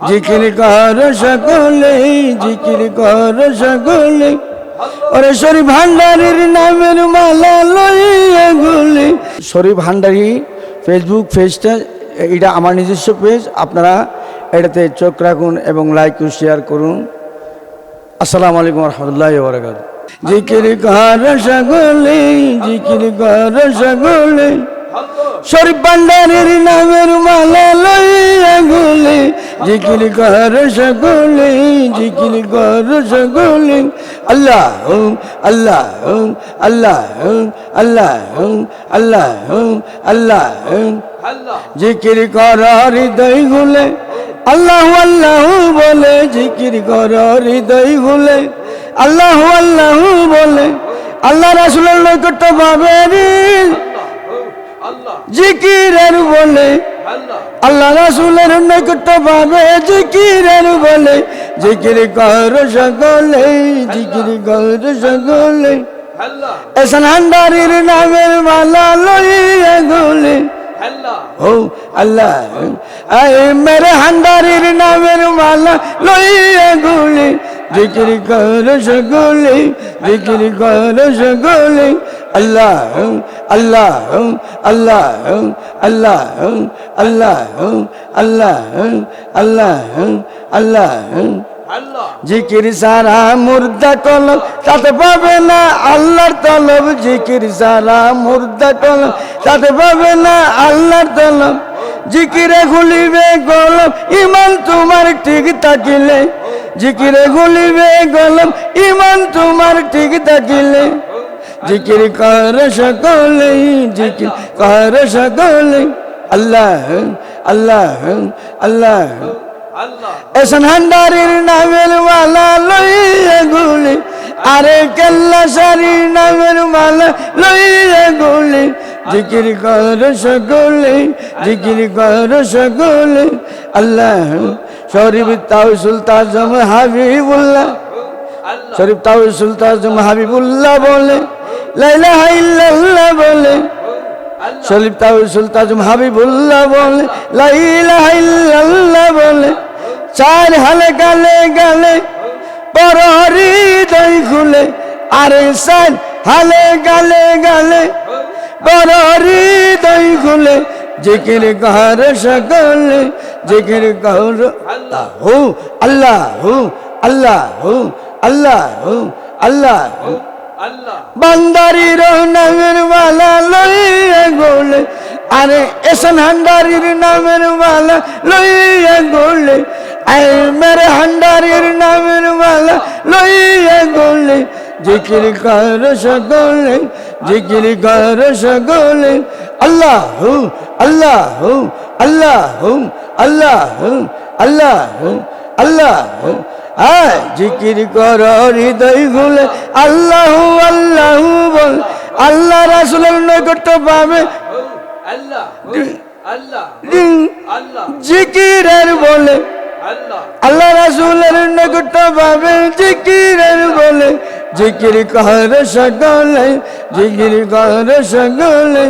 জিকির কর সকলে, জিকির কর সকলে। ওরে শরীফ ভান্ডারীর নামের মালা লইয়া গুলি। শরীফ ভান্ডারী ফেসবুক পেজটা এটা আমার নিজস্ব পেজ আপনারা এটাতে চোখ রাখুন এবং লাইক শেয়ার করুন। আসসালামু আলাইকুম রহমতুল্লাহ বরকাত জিকির কর সকলে, জিকির কর সকলে। শরীফ ভান্ডারের নামের মালা লইয়া জিকির কর সকলে জিকির কর সকলে আল্লাহ আল্লাহ আল্লাহ আল্লাহ আল্লাহ আল্লাহ জিকির কর হৃদয় গুলে আল্লাহ আল্লাহ বলে জিকির কর হৃদয় গুলে আল্লাহ আল্লাহ বলে আল্লাহ রাসুলের নৈকট্য পাবে জিকিরের বলে আল্লাহ রাসুলের নৈকট্য পাবে জিকিরের বলে, জিকির কর সকলে, জিকির কর সকলে। এসান হান্ডারির নামের মালা লইয়া গুলে। ও আল্লাহ মেরে হান্ডারির নামের মালা লইয়া গুলি। জিকির কর সকলে, জিকির কর সকলে। আল্লাহ আল্লাহ আল্লাহ আল্লাহ আল্লাহ আল্লাহ আল্লাহ আল্লাহ। জিকির সারা মুর্দা কলম, তাতে পাবে না আল্লাহর তলব। জিকির সারা মুর্দা কলম, তাতে পাবে না আল্লাহর তলব। জিকিরে গুলিবে গলম ইমান তোমার ঠিক থাকিলে। জিকিরে গুলিবে গলম ইমান তোমার ঠিক থাকিলে। জিকির কর সকলে, জিকির কর সকলে। আল্লাহ আল্লাহ আল্লাহ। এসন হান্ডারির নামের মালা লইয়া গুলি, আরে কেল্লা সারির নামের মালা লইয়া গুলি। জিকির কর সকলে, জিকির কর সকলে। আল্লাহ, শরীফ তাও সুলতাজম হাবিবুল্লাহ। শরীফ তাও সুলতাজম হাবিবুল্লাহ বলে। লাইলা হাইল্লাল্লাহ বলে। শরীফ তাও সুলতাজম হাবিবুল্লাহ বলে। লাইলা হাইল্লাল্লাহ বলে। চার হালে গালে গালে, পরহরি দই খুলে। আরে সান হালে গালে গালে, পরহরি দই খুলে। জিকির কর সকলে, জিকির কর হু আল্লাহ হু আল্লাহ হু আল্লাহ হু আল্লাহ। হু বান্দারির নামের মালা লইয়া গোলে, আরে এসন হান্ডারির নামের মালা লইয়া গোলে আরে মেরে হান্ডারির নামের মালা লইয়া গোলে, জিকির কর সকলে, জিকির কর সকলে, আল্লাহ হু আল্লাহ হু আল্লাহ হু আল্লাহ হু আল্লাহ হু আল্লাহ হু জিকির কর হৃদয় গুলে আল্লাহ আল্লাহ বল আল্লাহ রাসুলের নৈকট্য পাবে। আল্লাহ জিকিরের বলে আল্লাহ রাসুলের নৈকট্য পাবে। জিকিরের বলে জিকির কর সকলে জিকির কর সকলে।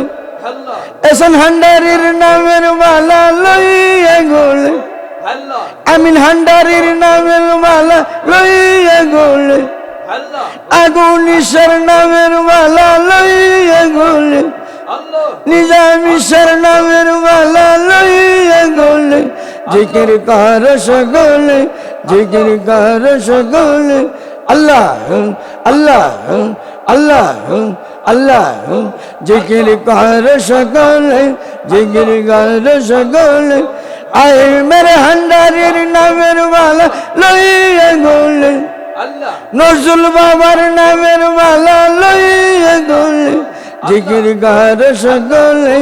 এসন হান্ডারির নামের মালা আমিন হান্ডারির নামের মালা লইয়া গোলে। আগুন ঈশ্বর নামের মালা লইয়া গোলে। নিজাম ঈশ্বর নামের মালা লইয়া গোলে। জিকির কর সকলে জিকির কর সকলে। আল্লাহ আল্লাহ আল্লাহ আল্লাহ জিকির কর সকলে জিকির কর সকলে। আয় মেরে হান্ডারির নামের মালা লইয়া গোলে। নজরুল বাবার নামের মালা লইয়া গোলে। জিকির গার সকলে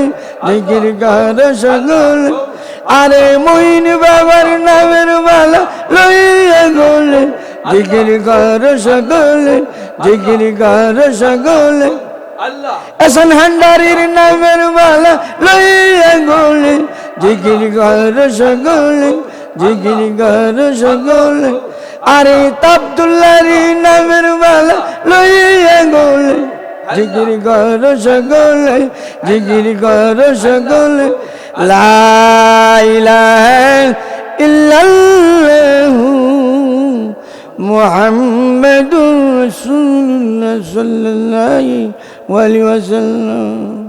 জিকির গার সকলে আরে মইন বাবার নামের মালা লইয়া গোলে। জিকির গার সকলে জিকির গার সকলে আল্লাহ। এসন হান্ডারির নামের মালা জিগির ঘর সগল জিগির ঘর সগল আরে তাবদুল্লারি নামের বালা লইয়া গোল। জিগির ঘর সগল জিগির ঘর সগল লাইলাহ ইল্লাল্লাহু মুহাম্মাদুর রাসূলুল্লাহ সাল্লাল্লাহু আলাইহি ওয়াসাল্লাম।